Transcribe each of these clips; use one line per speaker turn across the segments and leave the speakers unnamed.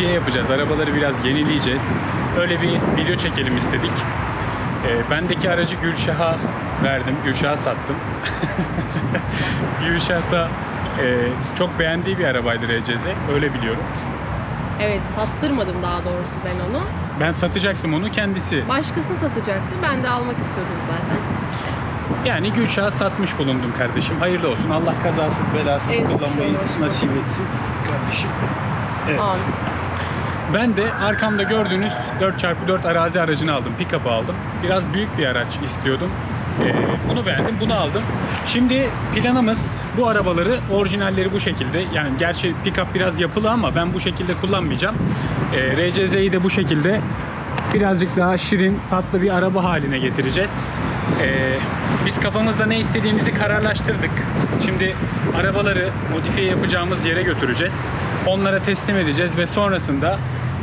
modifiye yapacağız. Arabaları biraz yenileyeceğiz. Öyle bir video çekelim istedik. E, bendeki aracı Gülşah'a verdim. Gülşah'a sattım. Gülşah da e, çok beğendiği bir arabaydı RCZ. Öyle biliyorum.
evet sattırmadım daha doğrusu ben onu.
Ben satacaktım onu kendisi.
Başkasını satacaktı. Ben de almak istiyordum zaten.
Yani Gülşah'a satmış bulundum kardeşim. Hayırlı olsun. Allah kazasız belasız
Evet,
kullanmayı nasip etsin kardeşim. Evet.
Amin.
Ben de arkamda gördüğünüz 4x4 arazi aracını aldım. Pick-up aldım. Biraz büyük bir araç istiyordum. Ee, bunu beğendim. Bunu aldım. Şimdi planımız bu arabaları orijinalleri bu şekilde. Yani gerçi pick-up biraz yapılı ama ben bu şekilde kullanmayacağım. Ee, RCZ'yi de bu şekilde birazcık daha şirin, tatlı bir araba haline getireceğiz. Ee, biz kafamızda ne istediğimizi kararlaştırdık. Şimdi arabaları modifiye yapacağımız yere götüreceğiz. Onlara teslim edeceğiz ve sonrasında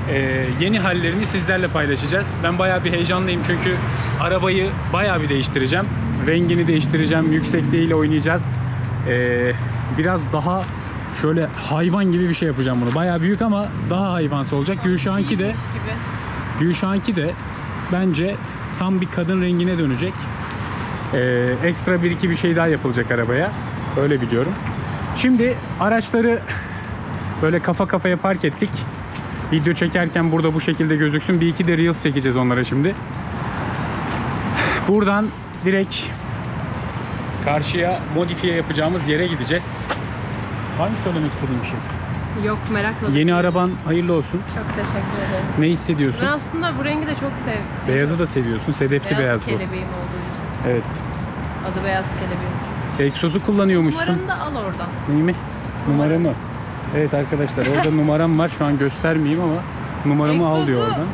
e, yeni hallerini sizlerle paylaşacağız. Ben bayağı bir heyecanlıyım çünkü arabayı bayağı bir değiştireceğim. Rengini değiştireceğim, yüksekliğiyle oynayacağız. Ee, biraz daha şöyle hayvan gibi bir şey yapacağım bunu. Bayağı büyük ama daha hayvansı olacak. Gülşah'ınki de. Gülşah'ınki de bence tam bir kadın rengine dönecek. Ee, ekstra bir iki bir şey daha yapılacak arabaya. Öyle biliyorum. Şimdi araçları böyle kafa kafaya park ettik. Video çekerken burada bu şekilde gözüksün. Bir iki de Reels çekeceğiz onlara şimdi. Buradan direkt karşıya modifiye yapacağımız yere gideceğiz. Var mı söylemek istediğin bir şey?
Yok merakla.
Yeni araban hayırlı olsun.
Çok teşekkür ederim.
Ne hissediyorsun?
Ben aslında bu rengi de çok sevdim.
Beyazı da seviyorsun. Sedefli beyaz,
beyaz
bu.
kelebeğim olduğu için.
Evet.
Adı beyaz kelebeğim.
Egzozu kullanıyormuşsun.
Numaranı da al oradan.
Değil mi? Numaramı. Evet arkadaşlar orada numaram var. Şu an göstermeyeyim ama numaramı al diyor
Egzozu-
oradan.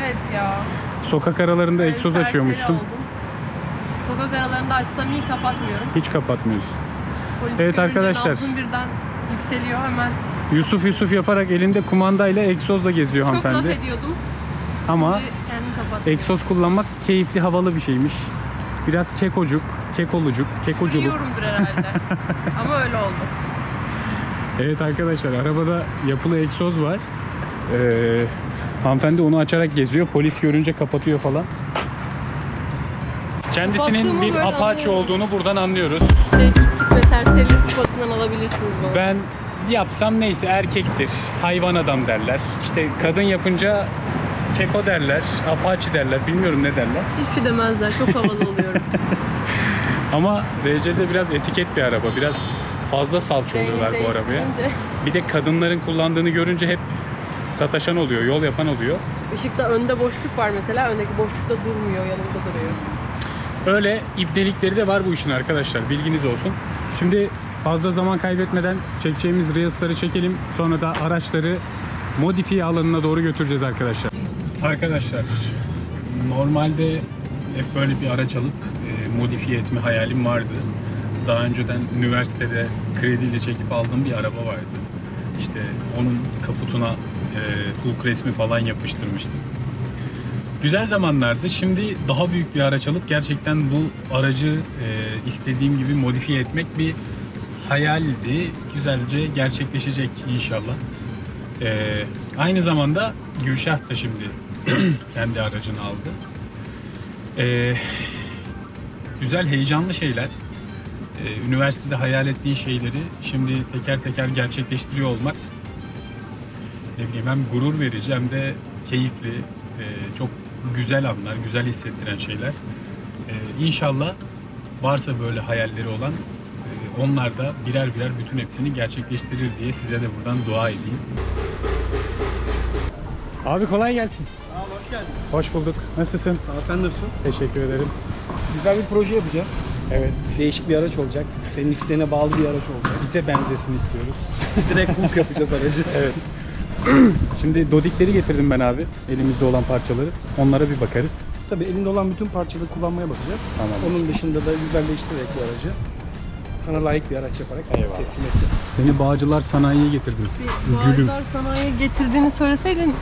Evet ya.
Sokak aralarında
Böyle
egzoz
serseri
açıyormuşsun.
oldum. Sokak aralarında açsam iyi kapatmıyorum.
Hiç kapatmıyorsun.
Polis
Evet
görünce
arkadaşlar.
nabzım birden yükseliyor hemen.
Yusuf Yusuf yaparak elinde kumandayla egzozla geziyor
Çok laf
hanımefendi.
ediyordum.
Ama
Şimdi kendim kapattım.
egzoz kullanmak keyifli havalı bir şeymiş. Biraz kekocuk, kekolucuk, kekoculuk.
Biliyorumdur herhalde. Ama öyle oldu.
Evet arkadaşlar arabada yapılı egzoz var. Ee, hanımefendi onu açarak geziyor. Polis görünce kapatıyor falan. Kendisinin
Baktığımı
bir
böyle
Apache
anlıyorum.
olduğunu buradan anlıyoruz.
Şey, ve terseli kupasından alabilirsiniz onu.
Ben yapsam neyse erkektir. Hayvan adam derler. İşte kadın yapınca keko derler. Apache derler. Bilmiyorum ne derler.
Hiçbir şey demezler. Çok havalı oluyorum.
Ama RCZ biraz etiket bir araba. Biraz fazla salça oluyorlar bu arabaya. Bir de kadınların kullandığını görünce hep sataşan oluyor, yol yapan oluyor.
Işıkta önde boşluk var mesela. Öndeki boşlukta durmuyor. Yanında duruyor.
Öyle ibnelikleri de var bu işin arkadaşlar. Bilginiz olsun. Şimdi fazla zaman kaybetmeden çekeceğimiz Reels'ları çekelim. Sonra da araçları modifiye alanına doğru götüreceğiz arkadaşlar. Arkadaşlar normalde hep böyle bir araç alıp e, modifiye etme hayalim vardı. Daha önceden üniversitede krediyle çekip aldığım bir araba vardı. İşte onun kaputuna e, Hulk resmi falan yapıştırmıştım. Güzel zamanlardı. Şimdi daha büyük bir araç alıp gerçekten bu aracı e, istediğim gibi modifiye etmek bir hayaldi. Güzelce gerçekleşecek inşallah. E, aynı zamanda Gülşah da şimdi kendi aracını aldı. E, güzel, heyecanlı şeyler. E, üniversitede hayal ettiğin şeyleri şimdi teker teker gerçekleştiriyor olmak ne bileyim hem gurur verici hem de keyifli, e, çok güzel anlar, güzel hissettiren şeyler. E, inşallah varsa böyle hayalleri olan e, onlar da birer birer bütün hepsini gerçekleştirir diye size de buradan dua edeyim. Abi kolay gelsin.
Abi hoş geldin.
Hoş bulduk. Nasılsın?
Sağ ol, sen nasılsın?
Teşekkür ederim.
Güzel bir proje yapacağız.
Evet.
Değişik bir araç olacak. Senin isteğine bağlı bir araç olacak.
Bize benzesin istiyoruz.
Direkt hook yapacağız aracı.
Evet. Şimdi dodikleri getirdim ben abi. Elimizde olan parçaları. Onlara bir bakarız.
Tabii elinde olan bütün parçaları kullanmaya bakacağız.
Tamam.
Onun dışında da güzelleştirerek bu aracı sana layık bir araç yaparak
Eyvallah.
teslim edeceğim.
Seni Bağcılar Sanayi'ye getirdim.
Bir
Gülüm.
Bağcılar Sanayi'ye getirdiğini söyleseydin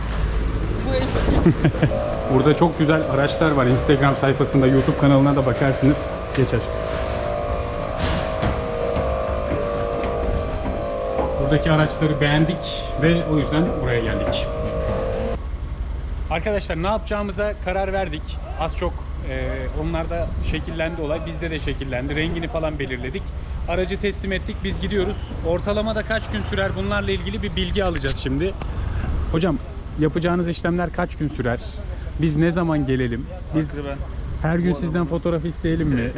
bu herif
Burada çok güzel araçlar var. Instagram sayfasında, YouTube kanalına da bakarsınız. Geç. Buradaki araçları beğendik ve o yüzden buraya geldik. Arkadaşlar ne yapacağımıza karar verdik. Az çok e, onlarda şekillendi olay. Bizde de şekillendi. Rengini falan belirledik. Aracı teslim ettik. Biz gidiyoruz. Ortalamada kaç gün sürer bunlarla ilgili bir bilgi alacağız şimdi. Hocam yapacağınız işlemler kaç gün sürer? Biz ne zaman gelelim? Biz
Takriben,
her gün sizden fotoğraf isteyelim mi?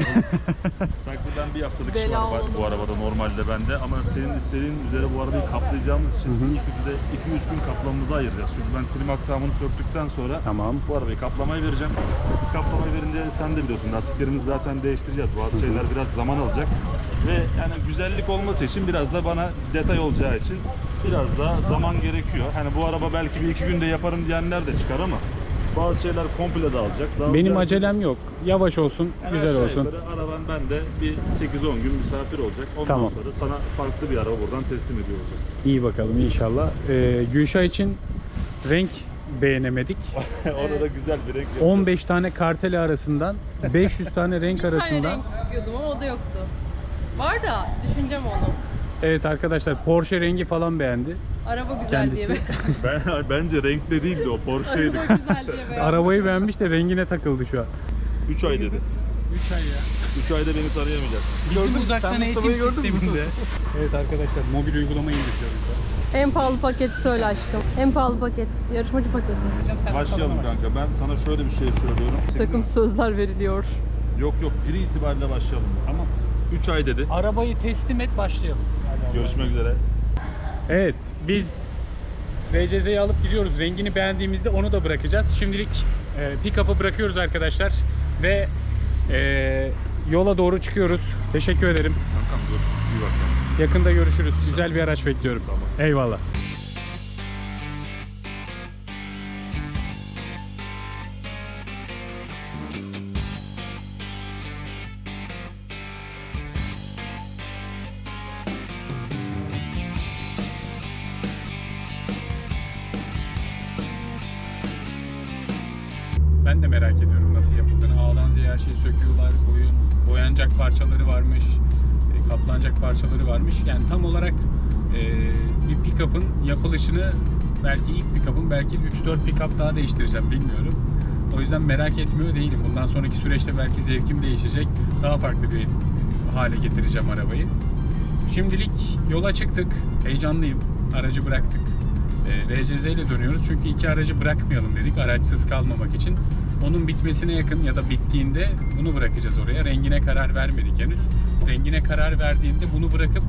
takriben bir haftalık iş
Bela
var bu arabada normalde bende ama senin istediğin üzere bu arabayı kaplayacağımız için ilk de 2-3 gün kaplamamızı ayıracağız. Çünkü ben trim aksamını söktükten sonra
tamam.
bu arabayı kaplamayı vereceğim. Kaplamayı verince sen de biliyorsun lastiklerimizi zaten değiştireceğiz. Bazı şeyler biraz zaman alacak. Ve yani güzellik olması için biraz da bana detay olacağı için biraz daha zaman gerekiyor. Hani bu araba belki bir iki günde yaparım diyenler de çıkar ama bazı şeyler komple dağılacak.
Benim
Dağılacak.
acelem yok. Yavaş olsun,
Yani
güzel
aşağı
olsun.
yukarı araban bende bir 8-10 gün misafir olacak. Ondan
Tamam.
sonra sana farklı bir araba buradan teslim ediyor olacağız.
İyi bakalım inşallah. Ee, Gülşah için renk beğenemedik.
Orada güzel bir renk
15 tane karteli arasından 500 tane renk
bir tane
arasından.
renk istiyordum ama o da yoktu. Var da düşüneceğim onu.
Evet arkadaşlar Porsche rengi falan beğendi.
Araba güzel
Kendisi.
diye.
ben, bence renkli değildi o Porsche'ydi.
Araba güzel diye.
Arabayı beğenmiş de rengine takıldı şu an.
3 ay dedi.
3 ay ya.
3 ayda beni tanıyamayacaksın.
Bizim uzaktan
Sen
eğitim
gördün
sisteminde. evet arkadaşlar mobil uygulamayı indiriyoruz.
En pahalı paketi söyle aşkım. En pahalı paket. Yarışmacı paketi.
Başlayalım kanka. Ben sana şöyle bir şey söylüyorum.
Bir takım sözler veriliyor.
Yok yok biri itibariyle başlayalım.
Tamam.
3 ay dedi.
Arabayı teslim et başlayalım.
Görüşmek üzere.
Evet biz RCZ'yi alıp gidiyoruz. Rengini beğendiğimizde onu da bırakacağız. Şimdilik e, pick-up'ı bırakıyoruz arkadaşlar. Ve e, yola doğru çıkıyoruz. Teşekkür ederim.
Kankam görüşürüz. İyi bak.
Yakında görüşürüz. Güzel bir araç bekliyorum. Eyvallah. Merak ediyorum nasıl yapıldığını. A'dan Z'ye her şeyi söküyorlar. Boyun, boyanacak parçaları varmış. e, Kaplanacak parçaları varmış. Yani tam olarak e, bir pick-up'ın yapılışını belki ilk pick-up'ın belki 3-4 pick-up daha değiştireceğim bilmiyorum. O yüzden merak etmiyor değilim. Bundan sonraki süreçte belki zevkim değişecek. Daha farklı bir hale getireceğim arabayı. Şimdilik yola çıktık. Heyecanlıyım. Aracı bıraktık. E, RCZ ile dönüyoruz çünkü iki aracı bırakmayalım dedik araçsız kalmamak için. Onun bitmesine yakın ya da bittiğinde bunu bırakacağız oraya. Rengine karar vermedik henüz. Rengine karar verdiğinde bunu bırakıp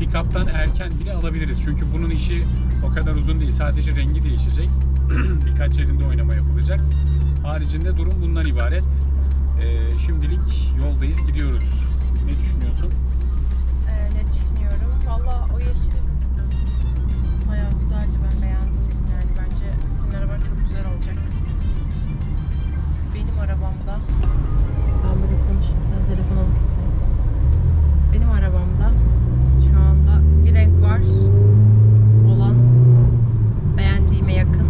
pick-up'tan erken bile alabiliriz. Çünkü bunun işi o kadar uzun değil. Sadece rengi değişecek. Birkaç yerinde oynama yapılacak. Haricinde durum bundan ibaret. E, şimdilik yoldayız, gidiyoruz. Ne düşünüyorsun?
Ee, ne düşünüyorum? Valla o yeşil arabamda ben böyle konuşayım sen telefon almak istersen. Benim arabamda şu anda bir renk var olan beğendiğime yakın.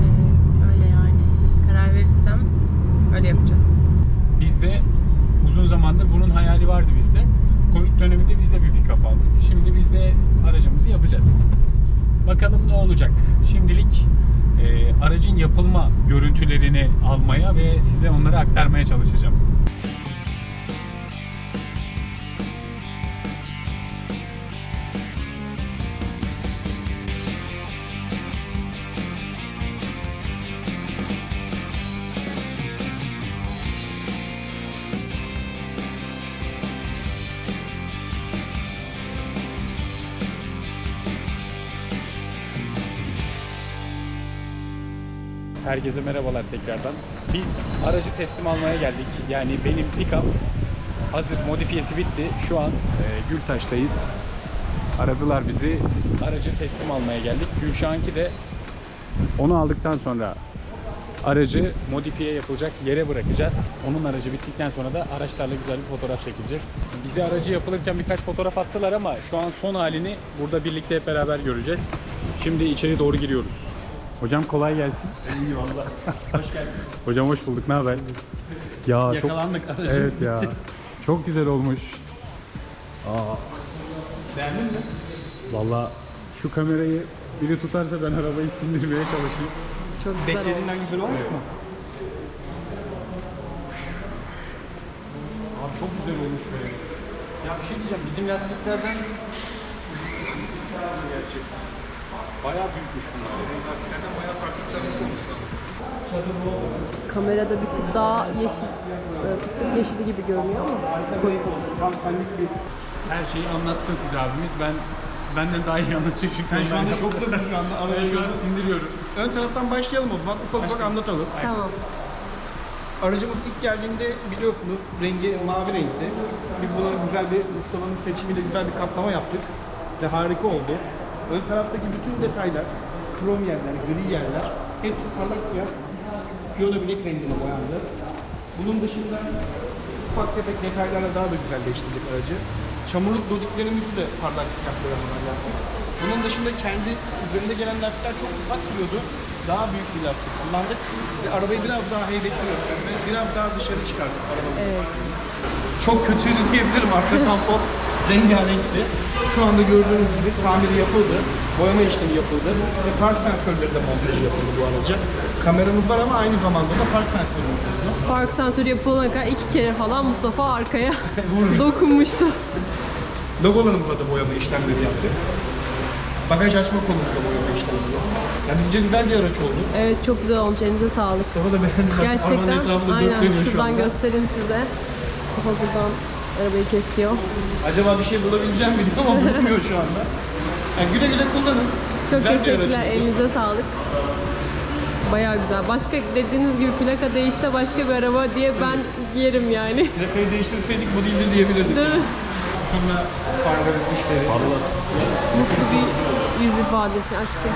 Ee, öyle yani karar verirsem öyle yapacağız.
Bizde uzun zamandır bunun hayali vardı bizde. Covid döneminde biz de bir pick-up aldık. Şimdi biz de aracımızı yapacağız. Bakalım ne olacak. Şimdilik aracın yapılma görüntülerini almaya ve size onları aktarmaya çalışacağım. Herkese merhabalar tekrardan. Biz aracı teslim almaya geldik. Yani benim pick-up hazır modifiyesi bitti. Şu an e, Gültaş'tayız. Aradılar bizi. Aracı teslim almaya geldik. Gülşah'ınki de onu aldıktan sonra aracı modifiye yapılacak yere bırakacağız. Onun aracı bittikten sonra da araçlarla güzel bir fotoğraf çekeceğiz. Bize aracı yapılırken birkaç fotoğraf attılar ama şu an son halini burada birlikte hep beraber göreceğiz. Şimdi içeri doğru giriyoruz. Hocam kolay gelsin.
İyi valla. Hoş geldin.
Hocam hoş bulduk. Ne haber? Ya çok
Yakalandık aracı.
Evet ya. Çok güzel olmuş. Aa,
Beğendin mi?
Valla şu kamerayı biri tutarsa ben arabayı sindirmeye çalışayım.
Çok güzel.
Beklediğinden güzel olmuş mu?
Abi çok güzel olmuş be. Ya bir şey diyeceğim. Bizim lastiklerden gerçekten. Bayağı büyükmüş bunlar. Bayağı farklı.
Kamerada bir tık daha yeşil, e, fıstık yeşili gibi görünüyor ama.
Her şeyi anlatsın size abimiz. Ben benden daha iyi anlatacak çünkü
Ben şu anda şoktasın şu anda.
Ben şu an sindiriyorum.
Ön taraftan başlayalım o zaman. Ufak ufak anlatalım.
Tamam.
Aracımız ilk geldiğinde biliyorsunuz rengi mavi renkti. Biz buna güzel bir Mustafa'nın seçimiyle güzel bir kaplama yaptık. Ve harika oldu. Ön taraftaki bütün detaylar, krom yerler, gri yerler hepsi parlak siyah. Piyano bilek rengine boyandı. Bunun dışında ufak tefek detaylarla daha da güzelleştirdik aracı. Çamurluk dodiklerimizi de parlak siyah boyamalar yaptık. Bunun dışında kendi üzerinde gelen lastikler çok ufak duruyordu. Daha büyük bir lastik kullandık ve arabayı biraz daha heybetli gösterdi biraz daha dışarı çıkardık arabamızı.
Evet.
Çok kötüydü diyebilirim arka tampon rengarenkti. Şu anda gördüğünüz gibi tamiri yapıldı, boyama işlemi yapıldı ve park sensörleri de montajı yapıldı bu araca. Kameramız var ama aynı zamanda da park sensörümüz var.
Park sensörü yapılana kadar iki kere falan Mustafa arkaya dokunmuştu.
Logolarımıza da boyama işlemleri yaptık. Bagaj açma konumuzda boyama işlemleri yaptık. Yani bence güzel bir araç oldu.
Evet çok güzel olmuş. Elinize sağlık.
Mustafa da beğendi. Bak, Arabanın
Gerçekten
etrafında
aynen şuradan göstereyim size. Kafa buradan arabayı kesiyor.
Acaba bir şey bulabileceğim mi diye ama bulmuyor şu anda. Yani güle güle kullanın.
Çok
Güzel bir araç
teşekkürler.
oldu.
Elinize sağlık. Bayağı güzel. Başka dediğiniz gibi plaka değişse başka bir araba diye ben yerim yani.
Plakayı değiştirseydik bu değildi diyebilirdik.
Değil mi?
Şunla farları sisleri.
Mutlu bir yüz ifadesi aşkım.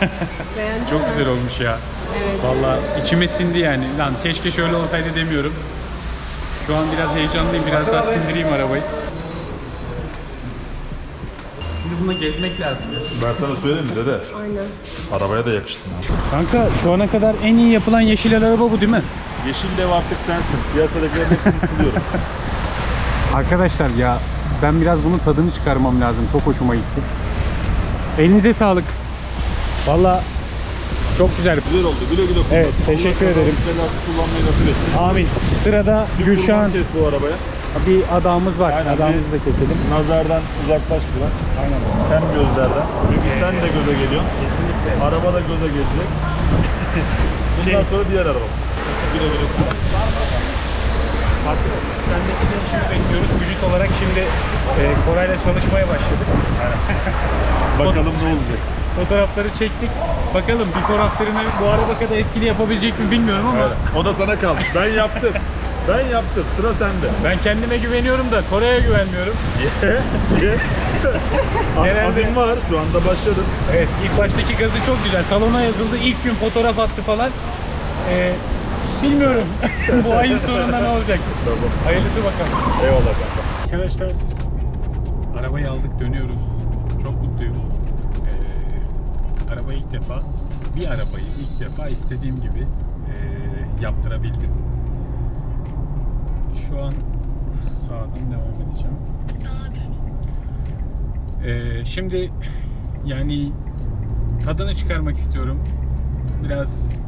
Beğendin
Çok
mi?
güzel olmuş ya.
Evet.
Valla içime sindi yani. Lan keşke şöyle olsaydı demiyorum. Şu an biraz heyecanlıyım. Biraz daha sindireyim arabayı. Şimdi buna gezmek lazım ya.
Ben sana söyleyeyim mi dede?
Aynen.
Arabaya da yakıştın ha.
Kanka şu ana kadar en iyi yapılan yeşil araba bu değil mi?
Yeşil dev artık sensin. Piyasadakilerin hepsini siliyoruz.
Arkadaşlar ya ben biraz bunun tadını çıkarmam lazım. Çok hoşuma gitti. Elinize sağlık. Valla çok güzel.
Güzel oldu. Güle güle kullan.
Evet, teşekkür
Allah
ederim.
belasız kullanmayı nasip etsin.
Amin. Sırada
Bir
Gülşah'ın
kes bu arabaya.
bir adamımız var.
Aynen,
Adamımızı da keselim.
Nazardan uzaklaş biraz.
Aynen.
Sen gözlerden. Çünkü sen de göze geliyorsun.
Kesinlikle.
Araba da göze gelecek. Bundan
Şey-
sonra diğer araba. Güle güle kullan.
Artık sendeki de işimi bekliyoruz. Vücut olarak şimdi e, Koray'la çalışmaya başladık.
Bakalım ne olacak.
Fotoğrafları çektik. Bakalım before after'ını bu araba kadar etkili yapabilecek mi bilmiyorum ama
O da sana kalmış. Ben yaptım. Ben yaptım. Sıra sende.
ben kendime güveniyorum da Koray'a güvenmiyorum. Genelde-
Adım var. Şu anda başladım.
Evet ilk baştaki gazı çok güzel. Salona yazıldı. İlk gün fotoğraf attı falan. Ee, bilmiyorum bu ayın sonunda ne olacak.
Tamam.
Hayırlısı bakalım.
Eyvallah kanka.
Arkadaşlar arabayı aldık dönüyoruz. İlk defa bir arabayı ilk defa istediğim gibi ee, yaptırabildim. Şu an sağdan devam edeceğim. Ee, şimdi yani tadını çıkarmak istiyorum. Biraz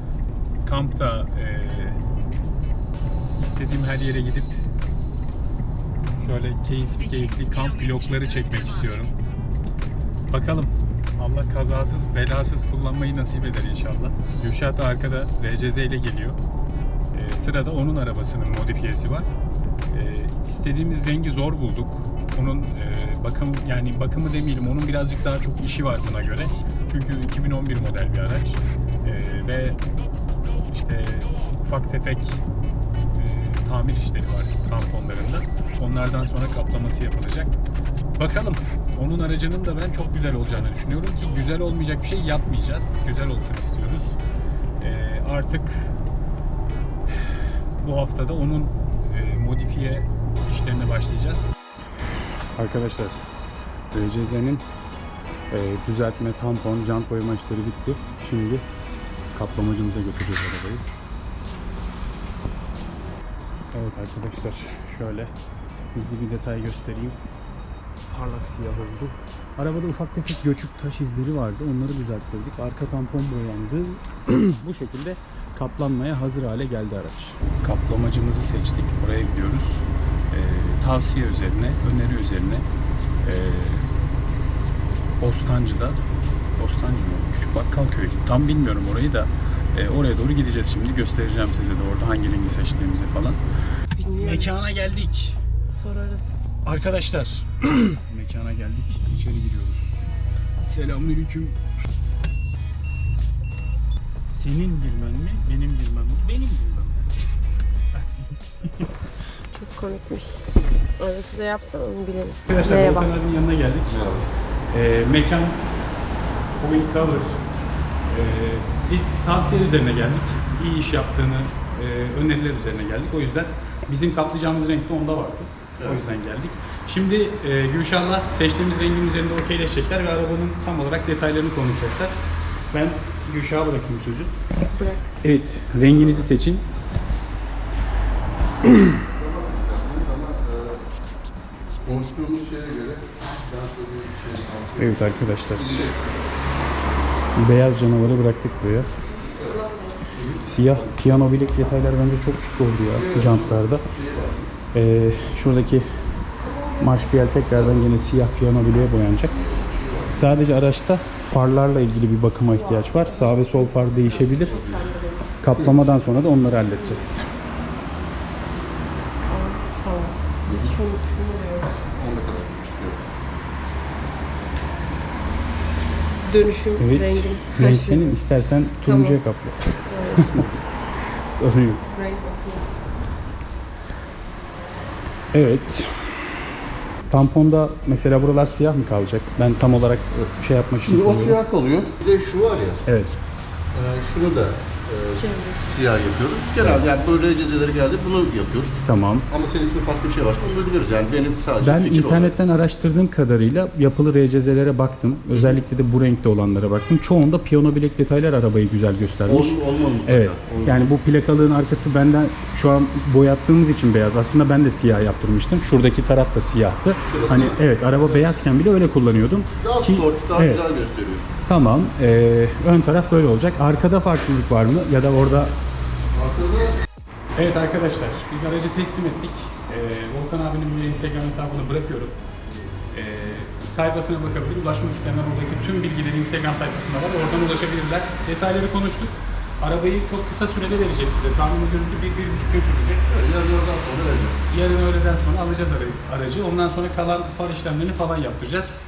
kampta ee, istediğim her yere gidip şöyle keyifli keyifli kamp vlogları çekmek istiyorum. Bakalım. Allah kazasız belasız kullanmayı nasip eder inşallah. Gülşah da arkada RCZ ile geliyor. Ee, sırada onun arabasının modifiyesi var. Ee, istediğimiz rengi zor bulduk. Onun e, bakım yani bakımı demeyelim onun birazcık daha çok işi var buna göre. Çünkü 2011 model bir araç. Ee, ve işte ufak tefek e, tamir işleri var tamponlarında. Onlardan sonra kaplaması yapılacak. Bakalım. Onun aracının da ben çok güzel olacağını düşünüyorum ki güzel olmayacak bir şey yapmayacağız. Güzel olsun istiyoruz. E, artık bu haftada onun e, modifiye işlerine başlayacağız. Arkadaşlar RCZ'nin e, düzeltme, tampon, jant boyama işleri bitti. Şimdi kaplamacımıza götüreceğiz arabayı. Evet arkadaşlar şöyle hızlı bir detay göstereyim. Parlak siyah oldu. Arabada ufak tefek göçük taş izleri vardı. Onları düzelttirdik. Arka tampon boyandı. Bu şekilde kaplanmaya hazır hale geldi araç. Kaplamacımızı seçtik. Buraya gidiyoruz. Ee, tavsiye üzerine, öneri üzerine ee, Bostancı'da Bostancı mı? Küçük Bakkalköy. Tam bilmiyorum orayı da. Ee, oraya doğru gideceğiz şimdi. Göstereceğim size de orada hangi rengi seçtiğimizi falan.
Bilmiyorum.
Mekana geldik.
Sorarız.
Arkadaşlar mekana geldik. İçeri giriyoruz. Selamünaleyküm. Senin bilmen mi? Benim bilmem mi? Benim bilmem mi?
Çok komikmiş. Arası da yapsana onu bilelim.
Arkadaşlar
Merhaba.
Abinin yanına geldik. Ee, mekan Point Cover. Ee, biz tavsiye üzerine geldik. İyi iş yaptığını, e, öneriler üzerine geldik. O yüzden bizim kaplayacağımız renk de onda vardı. O yüzden geldik. Şimdi e, Gülşah'la seçtiğimiz rengin üzerinde okeyleşecekler ve arabanın tam olarak detaylarını konuşacaklar. Ben Gülşah'a bırakayım sözü.
Bırak.
Evet, renginizi seçin.
Konuştuğumuz şeye göre ben söyleyeyim bir şey.
Evet arkadaşlar. Beyaz canavarı bıraktık buraya. Siyah piyano bilek detaylar bence çok şık oldu ya jantlarda. Ee, şuradaki marş piyel tekrardan yine siyah piyano bileğe boyanacak. Sadece araçta farlarla ilgili bir bakıma ihtiyaç var. Sağ ve sol far değişebilir. Kaplamadan sonra da onları halledeceğiz.
Tamam. Dönüşüm
Evet.
rengin.
Renk senin istersen turuncuya kapla. Sorun yok.
Renk bakayım.
Evet. Tamponda mesela buralar siyah mı kalacak? Ben tam olarak şey yapmak için
Şimdi o siyah kalıyor. Bir de şu var ya,
Evet.
e, şunu da e, siyah yapıyoruz. Genelde yani böyle cezeleri geldi bunu yapıyoruz.
Tamam.
Ama senin ismi farklı bir şey varsa onu da biliriz. Yani benim sadece
Ben
fikir
internetten araştırdığım kadarıyla yapılı RCZ'lere baktım. Özellikle de bu renkte olanlara baktım. Çoğunda piyano bilek detaylar arabayı güzel göstermiş.
Ol, olmalı mutlaka.
Evet.
Olmalı.
Yani bu plakalığın arkası benden şu an boyattığımız için beyaz. Aslında ben de siyah yaptırmıştım. Şuradaki taraf da siyahtı.
Şurası
Hani
da.
evet araba beyazken bile öyle kullanıyordum.
Daha
Ki-
sport, daha
evet.
güzel gösteriyor.
Tamam. Ee, ön taraf böyle olacak. Arkada farklılık var mı? Ya da orada Evet arkadaşlar, biz aracı teslim ettik. Ee, Volkan abinin bir Instagram hesabını bırakıyorum. Ee, sayfasına bakabilir, ulaşmak isteyenler oradaki tüm bilgileri Instagram sayfasında var. Oradan ulaşabilirler. Detayları konuştuk. Arabayı çok kısa sürede verecek bize. Tahmin ediyorum ki bir, bir buçuk gün sürecek.
yarın sonra vereceğim.
Yarın öğleden sonra alacağız arayı, aracı. Ondan sonra kalan far işlemlerini falan yaptıracağız.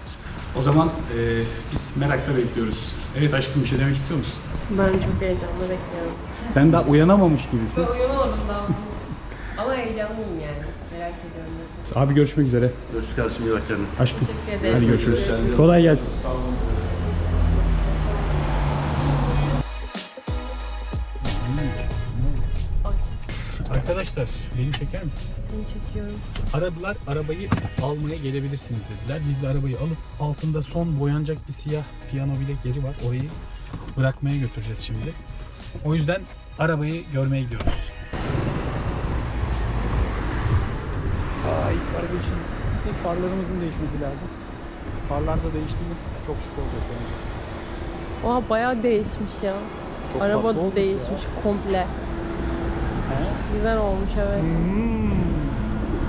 O zaman e, biz merakla bekliyoruz. Evet aşkım bir şey demek istiyor musun?
Ben çok heyecanla bekliyorum.
Sen daha uyanamamış gibisin.
Ben uyanamadım daha. Ama heyecanlıyım yani. Merak ediyorum nasıl.
Abi görüşmek üzere.
Görüşürüz kardeşim iyi bak kendine.
Aşkım.
Teşekkür ederim.
Hadi görüşürüz. Kolay gelsin. Arkadaşlar beni çeker misin?
Seni çekiyorum.
Aradılar arabayı almaya gelebilirsiniz dediler. Biz de arabayı alıp altında son boyanacak bir siyah piyano bilek yeri var. Orayı bırakmaya götüreceğiz şimdi. O yüzden arabayı görmeye gidiyoruz. Ay kardeşim. Bir farlarımızın değişmesi lazım. Farlar da değişti mi çok şık olacak bence.
Oha bayağı değişmiş ya.
Çok
Araba
farklı olmuş
değişmiş komple.
He?
Güzel olmuş evet.
Hmm.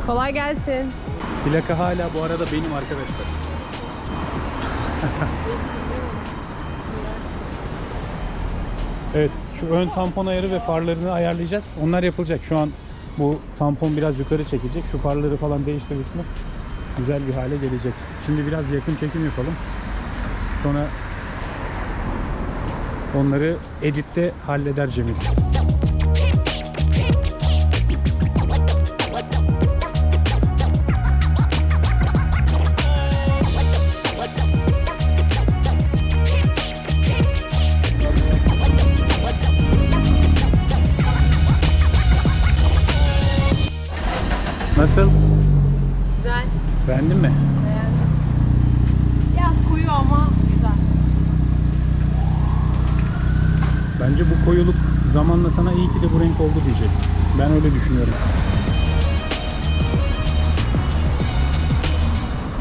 Kolay gelsin.
Plaka hala bu arada benim arkadaşlar. evet, şu ön tampon ayarı ve farlarını ayarlayacağız. Onlar yapılacak. Şu an bu tampon biraz yukarı çekecek. Şu farları falan değiştirdik mi güzel bir hale gelecek. Şimdi biraz yakın çekim yapalım. Sonra onları editte halleder Cemil. Bence bu koyuluk zamanla sana iyi ki de bu renk oldu diyecek. Ben öyle düşünüyorum.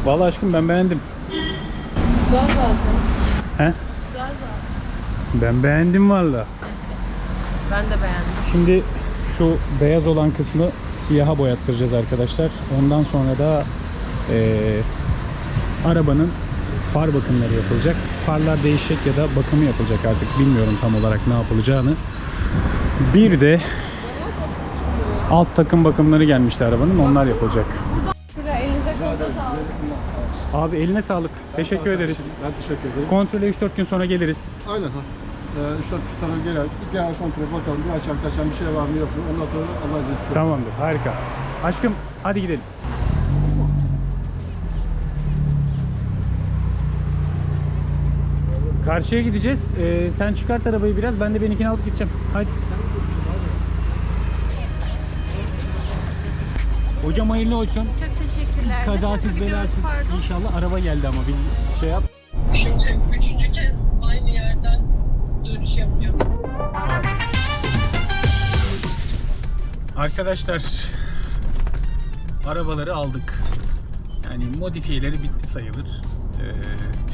Vallahi aşkım ben beğendim.
Güzel zaten.
He?
Güzel zaten.
Ben beğendim valla.
Ben de beğendim.
Şimdi şu beyaz olan kısmı siyaha boyattıracağız arkadaşlar. Ondan sonra da eee, arabanın far bakımları yapılacak. Farlar değişecek ya da bakımı yapılacak artık. Bilmiyorum tam olarak ne yapılacağını. Bir de alt takım bakımları gelmişti arabanın. Onlar yapılacak. Abi eline sağlık. Teşekkür ederiz.
Ben teşekkür ederim.
Kontrole 3-4 gün sonra geliriz.
Aynen ha. Ee, üç dört gün sonra gelen, genel kontrol bakalım bir açan kaçan bir şey var mı yok mu. Ondan sonra Allah izin verirse.
Tamamdır. Harika. Aşkım hadi gidelim. Karşıya gideceğiz. Ee, sen çıkart arabayı biraz. Ben de benimkini alıp gideceğim. Hadi. Hocam hayırlı olsun.
Çok teşekkürler.
Kazasız belasız. İnşallah araba geldi ama bir şey yap.
Şimdi üçüncü kez aynı yerden dönüş yapıyorum.
Arkadaşlar arabaları aldık. Yani modifiyeleri bitti sayılır. Ee,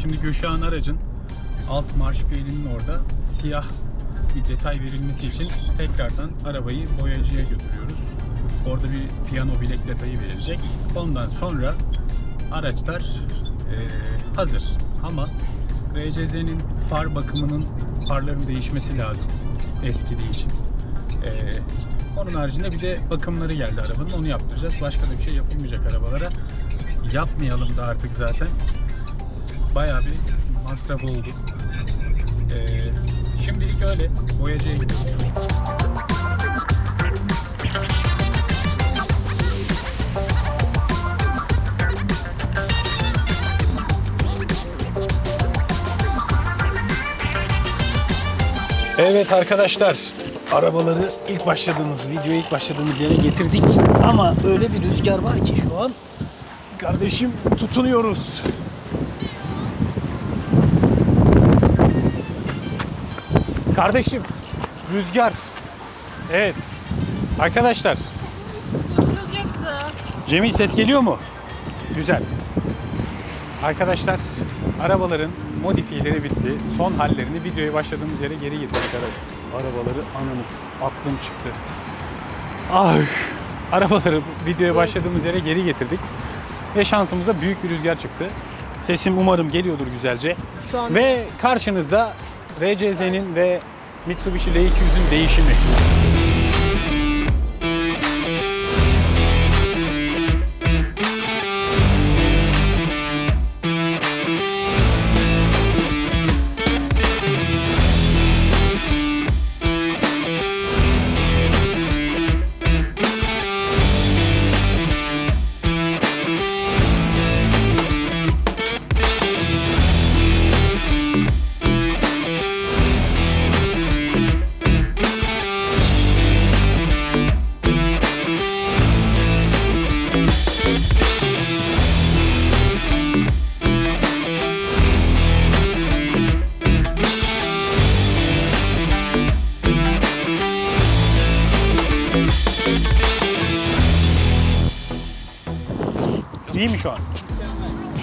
şimdi Göşağın aracın alt marş piyelerinin orada siyah bir detay verilmesi için tekrardan arabayı boyacıya götürüyoruz. Orada bir piyano bilek detayı verilecek. Ondan sonra araçlar e, hazır. Ama RCZ'nin far bakımının farların değişmesi lazım eskidiği için. Ee, onun haricinde bir de bakımları geldi arabanın. Onu yaptıracağız. Başka da bir şey yapılmayacak arabalara. Yapmayalım da artık zaten. Bayağı bir masraf oldu. Ee, şimdilik öyle. Boyacıya gidiyoruz. Evet arkadaşlar, arabaları ilk başladığımız, videoya ilk başladığımız yere getirdik. Ama öyle bir rüzgar var ki şu an kardeşim tutunuyoruz. Kardeşim, rüzgar. Evet. Arkadaşlar. Cemil ses geliyor mu? Güzel. Arkadaşlar arabaların modifiyeleri bitti. Son hallerini videoya başladığımız yere geri getirdik ara- arabaları. Ananız aklım çıktı. Ah! Arabaları videoya başladığımız yere geri getirdik. Ve şansımıza büyük bir rüzgar çıktı. Sesim umarım geliyordur güzelce.
Şu an
Ve karşınızda RCZ'nin ve Mitsubishi L200'ün değişimi.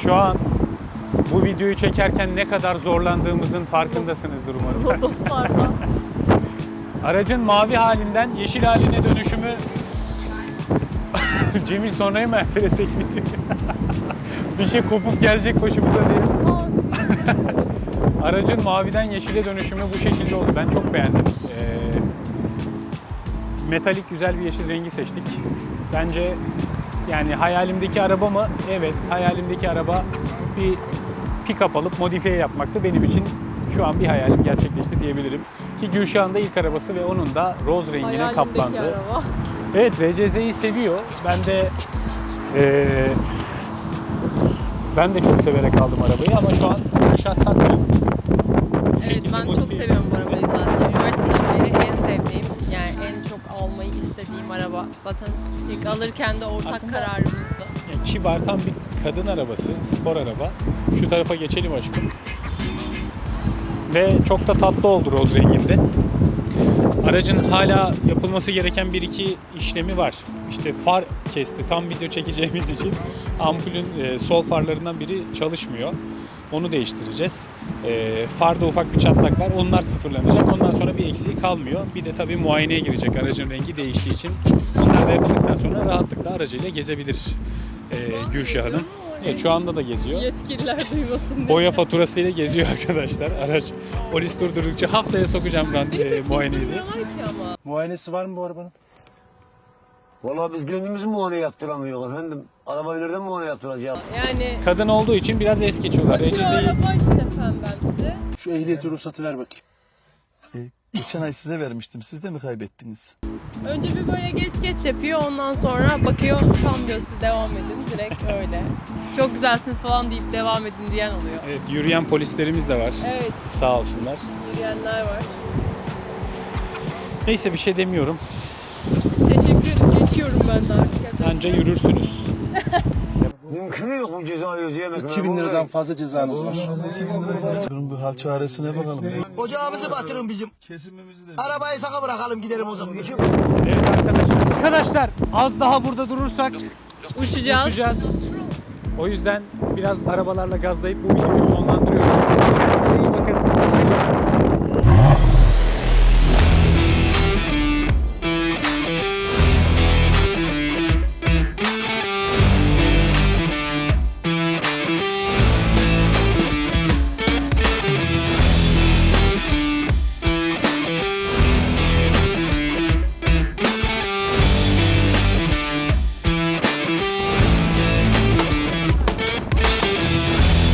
Şu an bu videoyu çekerken ne kadar zorlandığımızın farkındasınızdır umarım.
Dostlarla.
Aracın mavi halinden yeşil haline dönüşümü Cemil sonraya mı ertelesek bizi? bir şey kopup gelecek başımıza diye. Aracın maviden yeşile dönüşümü bu şekilde oldu. Ben çok beğendim. Ee, metalik güzel bir yeşil rengi seçtik. Bence yani hayalimdeki araba mı? Evet, hayalimdeki araba bir pick-up alıp modifiye yapmaktı. Benim için şu an bir hayalim gerçekleşti diyebilirim. Ki Gülşah'ın da ilk arabası ve onun da roz rengine
Hayalimdeki
kaplandı.
araba.
Evet RCZ'yi seviyor. Ben de eee, ben de çok severek aldım arabayı ama şu an Gülşah satmıyor. Bu
Evet ben çok seviyorum bu arabayı zaten. İstediğim araba. Zaten ilk alırken de ortak
Aslında-
kararımızdı.
Yani kibar tam bir kadın arabası, spor araba. Şu tarafa geçelim aşkım. Ve çok da tatlı oldu roz renginde. Aracın hala yapılması gereken bir iki işlemi var. İşte far kesti. Tam video çekeceğimiz için ampulün e, sol farlarından biri çalışmıyor. Onu değiştireceğiz. E, farda ufak bir çatlak var. Onlar sıfırlanacak. Ondan sonra bir eksiği kalmıyor. Bir de tabii muayeneye girecek aracın rengi değiştiği için. Onlar da yapıldıktan sonra rahatlıkla aracıyla gezebilir e, Gülşah Hanım. Evet, şu anda da geziyor.
Yetkililer duymasın diye.
Boya faturasıyla geziyor arkadaşlar. Araç polis durdurdukça haftaya sokacağım ben e, muayeneyi de.
Muayenesi var mı bu arabanın?
Vallahi biz kendimiz muayene yaptıramıyoruz efendim. Arabayı nereden muayene yaptıracağız?
Yani
Kadın olduğu için biraz es geçiyorlar.
bu
Recize'yi
araba işte pembemsi.
Şu ehliyeti ruhsatı ver bakayım.
Geçen ay size vermiştim. Siz de mi kaybettiniz?
Önce bir böyle geç geç yapıyor ondan sonra bakıyor tam diyor siz devam edin direkt öyle. Çok güzelsiniz falan deyip devam edin diyen oluyor.
Evet, yürüyen polislerimiz de var.
Evet
Sağ olsunlar.
yürüyenler var.
Neyse bir şey demiyorum.
Teşekkür ederim geçiyorum ben de
Anca yürürsünüz.
Mümkün yok bu cezayı ödeyemek.
2000 liradan fazla cezanız var.
Durun bir hal çaresine bakalım.
Ocağımızı batırın bizim. Arabayı sana bırakalım gidelim o zaman.
Evet arkadaşlar. Arkadaşlar az daha burada durursak
Uçacağız.
uçacağız. O yüzden biraz arabalarla gazlayıp bu videoyu sonlandırıyoruz.